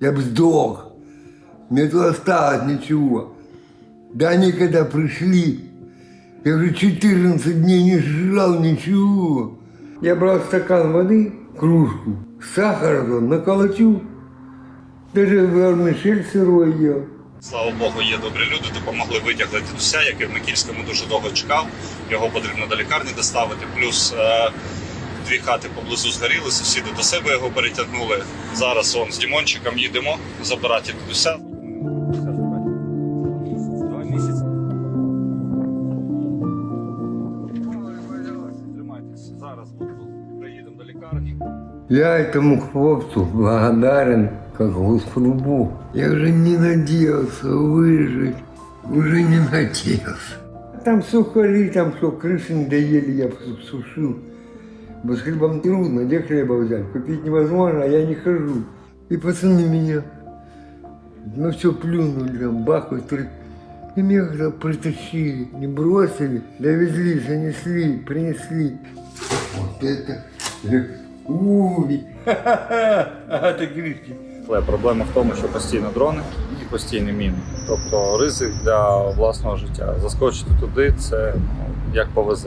я бы сдох. Нету осталось ничего. Да они когда пришли, я уже 14 дней не жрал ничего. Я брал стакан воды, кружку, сахара туда наколотил, даже вермишель сырой ел. Слава Богу, є добрі люди, допомогли витягти дідуся, який в Микільському дуже довго чекав. Його потрібно до лікарні доставити. Плюс е, дві хати поблизу згоріли, сусіди до себе його перетягнули. Зараз он з Дімончиком їдемо забирати дідуся. Два місяці. Тримайтеся. Зараз приїдемо до лікарні. Я этому хлопцу благодарен, как Господу Богу. Я уже не надеялся выжить, уже не надеялся. Там сухари, там что, крыши не доели, я сушил. Бо с хлебом трудно, где хлеба взять? Купить невозможно, а я не хожу. И пацаны меня, ну все плюнули, там, бахают, и меня когда притащили, не бросили, довезли, занесли, принесли. Вот это Крісті. Але проблема в тому, що постійно дрони і постійні міни. Тобто ризик для власного життя. Заскочити туди це ну, як повезе.